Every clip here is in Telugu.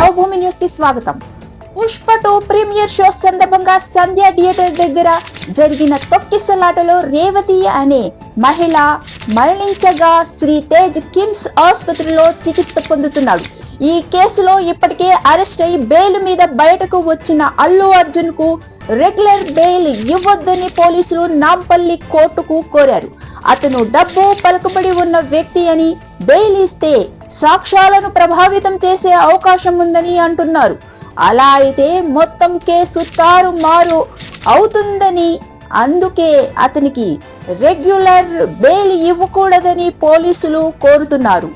నవభూమి న్యూస్కి స్వాగతం. పుష్ప టూ ప్రీమియర్ షో సందర్భంగా సంధ్య థియేటర్ దగ్గర జరిగిన తొక్కిసలాటలో రేవతి అనే మహిళ మరణించగా శ్రీ తేజ్ కిమ్స్ ఆసుపత్రిలో చికిత్స పొందుతున్నాడు. ఈ కేసులో ఇప్పటికే అరెస్ట్ అయి బెయిల్ మీద బయటకు వచ్చిన అల్లు అర్జున్కు రెగ్యులర్ బెయిల్ ఇవ్వొద్దని పోలీసులు నాంపల్లి కోర్టుకు కోరారు. అతను డబ్బు పలుకుబడి ఉన్న వ్యక్తి అని బెయిల్ ఇస్తే సాక్ష్యాలను ప్రభావితం చేసే అవకాశం ఉందని అంటున్నారు. అలా అయితే మొత్తం కేసు తారుమారు అవుతుందని అందుకే అతనికి రెగ్యులర్ బెయిల్ ఇవ్వకూడదని పోలీసులు కోరుతున్నారు.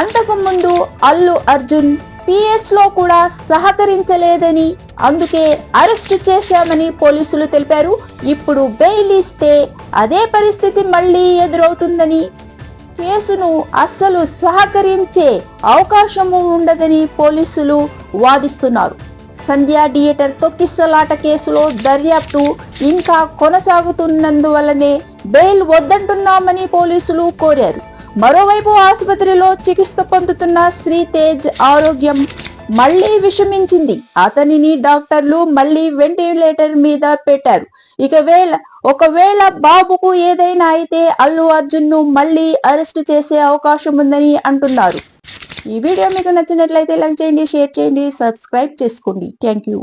అంతకుముందు అల్లు అర్జున్ పిఎస్లో కూడా సహకరించలేదని అందుకే అరెస్టు చేశామని పోలీసులు తెలిపారు. ఇప్పుడు బెయిల్ ఇస్తే అదే పరిస్థితి మళ్ళీ ఎదురవుతుందని కేసును అస్సలు సహకరించే అవకాశము ఉండదని పోలీసులు వాదిస్తున్నారు. సంధ్యా థియేటర్ తొక్కిసలాట కేసులో దర్యాప్తు ఇంకా కొనసాగుతున్నందువల్లనే బెయిల్ వద్దంటున్నామని పోలీసులు కోరారు. మరోవైపు ఆసుపత్రిలో చికిత్స పొందుతున్న శ్రీ తేజ్ ఆరోగ్యం మళ్ళీ విషమించింది. అతనిని డాక్టర్లు మళ్ళీ వెంటిలేటర్ మీద పెట్టారు. ఇక వేళ ఒకవేళ బాబుకు ఏదైనా అయితే అల్లు అర్జున్ను మళ్ళీ అరెస్ట్ చేసే అవకాశం ఉందని అంటున్నారు. ఈ వీడియో మీకు నచ్చినట్లయితే లైక్ చేయండి షేర్ చేయండి సబ్స్క్రైబ్ చేసుకోండి. Thank you.